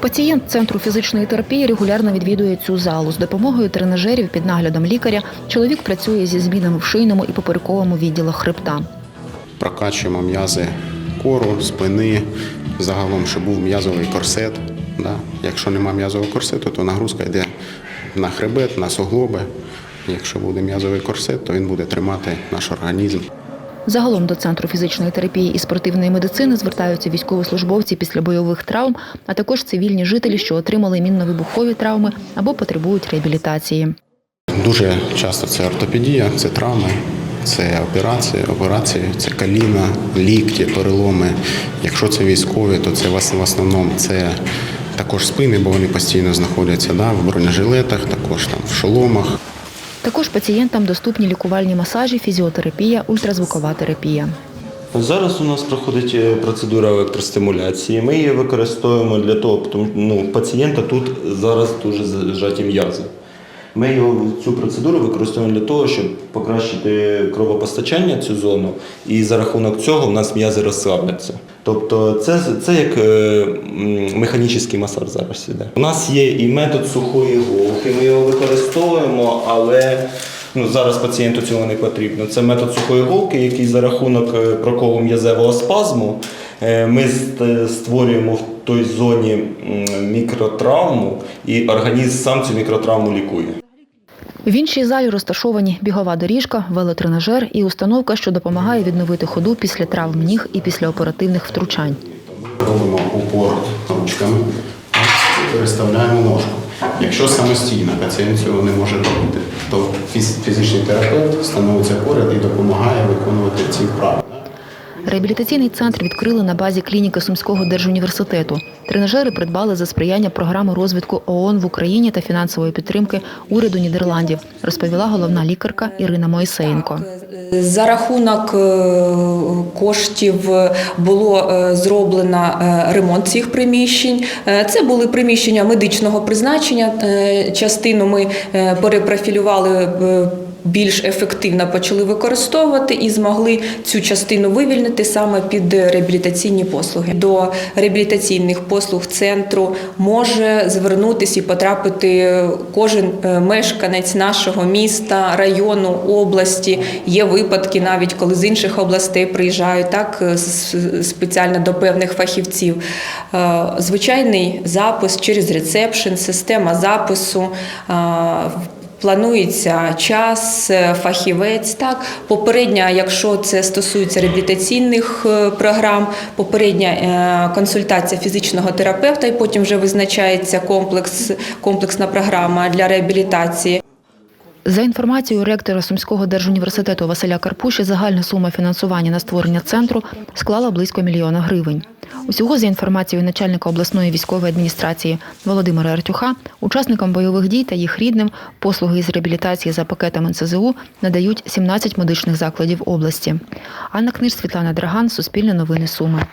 Пацієнт центру фізичної терапії регулярно відвідує цю залу. З допомогою тренажерів під наглядом лікаря чоловік працює зі змінами в шийному і поперековому відділах хребта. Прокачуємо м'язи кору, спини, загалом, щоб був м'язовий корсет. Да. Якщо немає м'язового корсету, то нагрузка йде на хребет, на суглоби. Якщо буде м'язовий корсет, то він буде тримати наш організм. Загалом до центру фізичної терапії і спортивної медицини звертаються військовослужбовці після бойових травм, а також цивільні жителі, що отримали мінно-вибухові травми або потребують реабілітації. Дуже часто це ортопедія, це травми, це операції, операції, це коліна, лікті, переломи. Якщо це військові, то це в основному це також спини, бо вони постійно знаходяться да, в бронежилетах, також там в шоломах. Також пацієнтам доступні лікувальні масажі, фізіотерапія, ультразвукова терапія. Зараз у нас проходить е, процедура електростимуляції. Ми її використовуємо для того, тому ну, пацієнта тут зараз дуже зжаті м'язи. Ми його цю процедуру використовуємо для того, щоб покращити кровопостачання цю зону, і за рахунок цього в нас м'язи розслабляться. Тобто це, це як е, механічний масаж зараз іде. У нас є і метод сухої голки, ми його використовуємо, але ну, зараз пацієнту цього не потрібно. Це метод сухої голки, який за рахунок е, проколу м'язевого спазму е, ми створюємо в той зоні мікротравму, і організм сам цю мікротравму лікує. В іншій залі розташовані бігова доріжка, велотренажер і установка, що допомагає відновити ходу після травм ніг і після оперативних втручань. Робимо упор ручками, переставляємо ножку. Якщо самостійно пацієнт цього не може робити, то фізичний терапевт становиться поряд і допомагає виконувати ці вправи. Реабілітаційний центр відкрили на базі клініки Сумського держуніверситету. Тренажери придбали за сприяння програми розвитку ООН в Україні та фінансової підтримки уряду Нідерландів, розповіла головна лікарка Ірина Моїсеєнко. За рахунок е, коштів було е, зроблено е, ремонт цих приміщень. Е, Це були приміщення медичного призначення. Е, Частину ми е, перепрофілювали. Більш ефективно почали використовувати і змогли цю частину вивільнити саме під реабілітаційні послуги. До реабілітаційних послуг центру може звернутися і потрапити кожен е, мешканець нашого міста, району, області. Є випадки, навіть коли з інших областей приїжджають так е, спеціально до певних фахівців. Е, Звичайний запис через рецепшн, система запису. Планується час, е, фахівець. Так, попередня, якщо це стосується реабілітаційних е, програм, попередня е, консультація фізичного терапевта, і потім вже визначається комплекс, комплексна програма для реабілітації. За інформацією ректора Сумського держуніверситету Василя Карпуші, загальна сума фінансування на створення центру склала близько мільйона гривень. Усього, за інформацією начальника обласної військової адміністрації Володимира Артюха, учасникам бойових дій та їх рідним послуги із реабілітації за пакетом НСЗУ надають 17 медичних закладів області. Анна Книж, Світлана Драган, Суспільне новини Суми.